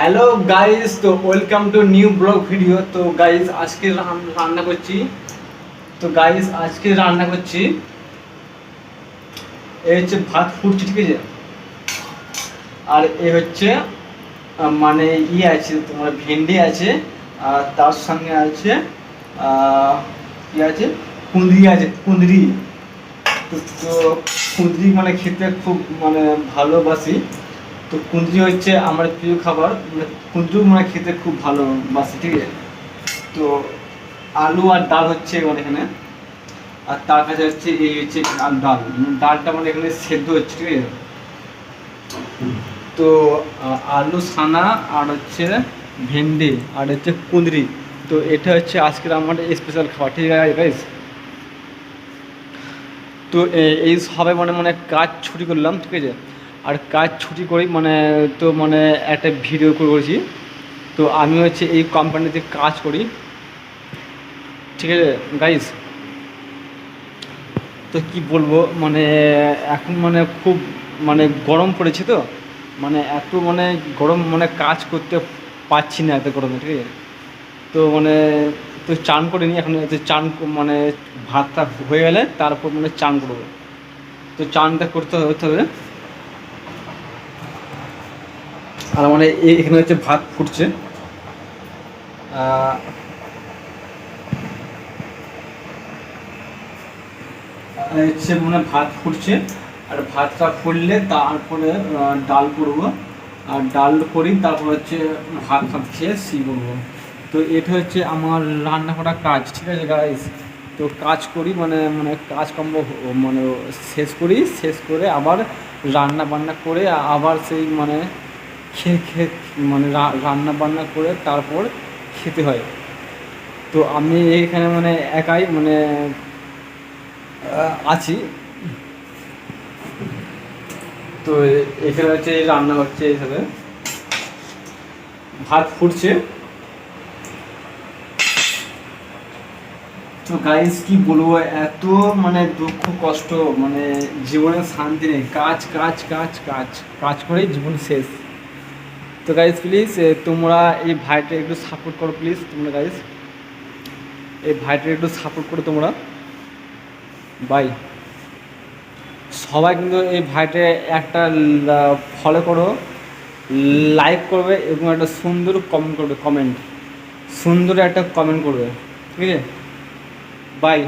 Hello guys তো welcome to new blog video তো guys আজকে রান্না করছি। তো গাইস আজকে রান্না করছি। এই হচ্ছে ভাত ফুটছে, ঠিক আছে? আর এ হচ্ছে মানে ই আছে, তোমার ভেন্ডি আছে, আর তার সঙ্গে আছে কি আছে? কুঁদরি আছে, কুঁদরি। তো, কুঁদরি মানে খেতে খুব মানে ভালোবাসি। তো কুঁদরি হচ্ছে আমার প্রিয় খাবার। কুঁদরি মানে খেতে খুব ভালোবাসি ঠিক আছে? তো আলু আর ডাল হচ্ছে মানে এখানে। আর তার কাছে হচ্ছে এই হচ্ছে ডাল মানে ডালটা মানে এখানে সেদ্ধ হচ্ছে, ঠিক আছে? তো আলু সানা আর হচ্ছে ভেন্ডি আর হচ্ছে কুঁদরি। তো এটা হচ্ছে আজকের আমার স্পেশাল খাবার, ঠিক আছে গাইস তো এই সবাই মানে মানে কাজ ছুটি করলাম, ঠিক আছে? আর কাজ ছুটি করি মানে তো মানে একটা ভিডিও করেছি। তো আমি হচ্ছে এই কোম্পানিতে কাজ করি। ঠিক আছে গাইস তো কি বলব মানে এখন মানে খুব মানে গরম পড়েছে তো। মানে এত মানে গরম মানে কাজ করতে পারছি না এত গরমে, ঠিক আছে? তো মানে তো চান করিনি, এখন চান মানে ভাতটা হয়ে গেলে তারপর মানে চান করব। তো চানটা করতে হবে। আর মানে এখানে হচ্ছে ভাত ফুটছে। হচ্ছে মানে ভাত ফুটছে। আর ভাতটা ফুটলে তারপরে ডাল করব। আর ডাল করি, তারপর হচ্ছে ভাত ভাত খেয়ে সি করব। তো এটা হচ্ছে আমার রান্না করা কাজ, ঠিক আছে গাইস তো কাজ করি মানে মানে কাজকর্ম মানে শেষ করি, শেষ করে আবার রান্না বান্না করে আবার সেই মানে খেয়ে খেয়ে মানে রান্না বান্না করে তারপর খেতে হয়। তো আমি এখানে মানে একাই মানে আছি। তো এখানে হচ্ছে রান্না হচ্ছে এইভাবে ভাত ফুটছে। তো গাইস কি বলব, এত মানে দুঃখ, কষ্ট মানে জীবনে শান্তি নেই। কাজ কাজ কাজ কাজ কাজ করেই জীবন শেষ। তো গাইস প্লিজ তোমরা এই ভাইটা একটু সাপোর্ট করো প্লিজ তোমরা গাইস এই ভাইটা একটু সাপোর্ট করো তোমরা। বাই সবাই কিন্তু এই ভাইটে একটা ফলো করো লাইক করবে এবং একটা সুন্দর কমেন্ট করবে কমেন্ট সুন্দর একটা কমেন্ট করবে, ঠিক আছে? বাই